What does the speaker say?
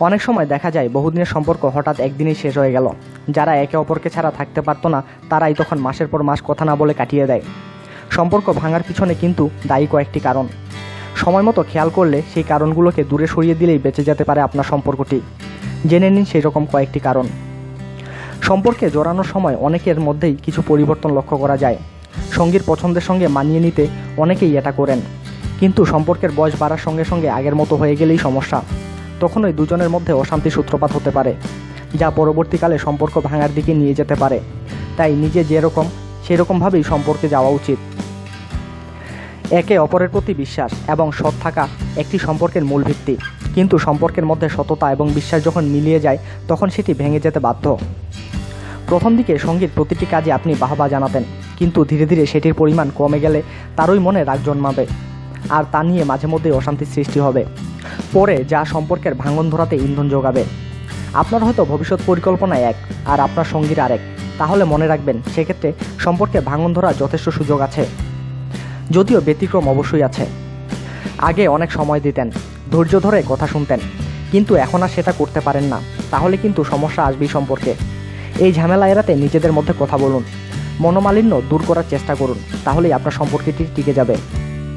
অনেক সময় দেখা যায় বহুদিনের সম্পর্ক হঠাৎ একদিনেই শেষ হয়ে গেল। যারা একে অপরকে ছাড়া থাকতে পারতো না, তারাই তখন মাসের পর মাস কথা না বলে কাটিয়ে দেয়। সম্পর্ক ভাঙার পিছনে কিন্তু দায়ী কয়েকটি কারণ। সময় মতো খেয়াল করলে সেই কারণগুলোকে দূরে সরিয়ে দিলেই বেঁচে যেতে পারে আপনার সম্পর্কটি। জেনে নিন সেই রকম কয়েকটি কারণ। সম্পর্কে জড়ানোর সময় অনেকের মধ্যেই কিছু পরিবর্তন লক্ষ্য করা যায়। সঙ্গীর পছন্দের সঙ্গে মানিয়ে নিতে অনেকেই এটা করেন। কিন্তু সম্পর্কের বয়স বাড়ার সঙ্গে সঙ্গে আগের মতো হয়ে গেলেই সমস্যা। তখনই দুজনের মধ্যে অশান্তি সূত্রপাত হতে পারে, যা পরবর্তীকালে সম্পর্ক ভাঙার দিকে নিয়ে যেতে পারে। তাই নিজে যেরকম, সেরকমভাবেই সম্পর্কে যাওয়া উচিত। একে অপরের প্রতি বিশ্বাস এবং সৎ থাকা একটি সম্পর্কের মূল ভিত্তি। কিন্তু সম্পর্কের মধ্যে সততা এবং বিশ্বাস যখন মিলিয়ে যায়, তখন সেটি ভেঙে যেতে বাধ্য। প্রথম দিকে সঙ্গীর প্রতিটি কাজে আপনি বাহবা জানাতেন, কিন্তু ধীরে ধীরে সেটির পরিমাণ কমে গেলে তারই মনে রাগ জন্মাবে। আর তা নিয়ে মাঝে মধ্যে অশান্তির সৃষ্টি হবে। পরে যা সম্পর্কের ভাঙন ধরাতে ইন্ধন যোগাবে। আপনার হয়তো ভবিষ্যৎ পরিকল্পনা এক আর আপনার সঙ্গীর আরেক। তাহলে মনে রাখবেন, সেক্ষেত্রে সম্পর্কে ভাঙন ধরার যথেষ্ট সুযোগ আছে। যদিও ব্যতিক্রম অবশ্যই আছে। আগে অনেক সময় দিতেন, ধৈর্য ধরে কথা শুনতেন, কিন্তু এখন আর সেটা করতে পারেন না। তাহলে কিন্তু সমস্যা আসবেই সম্পর্কে। এই ঝামেলা এড়াতে নিজেদের মধ্যে কথা বলুন। মনোমালিন্য দূর করার চেষ্টা করুন, তাহলেই আপনার সম্পর্কটি টিকে যাবে।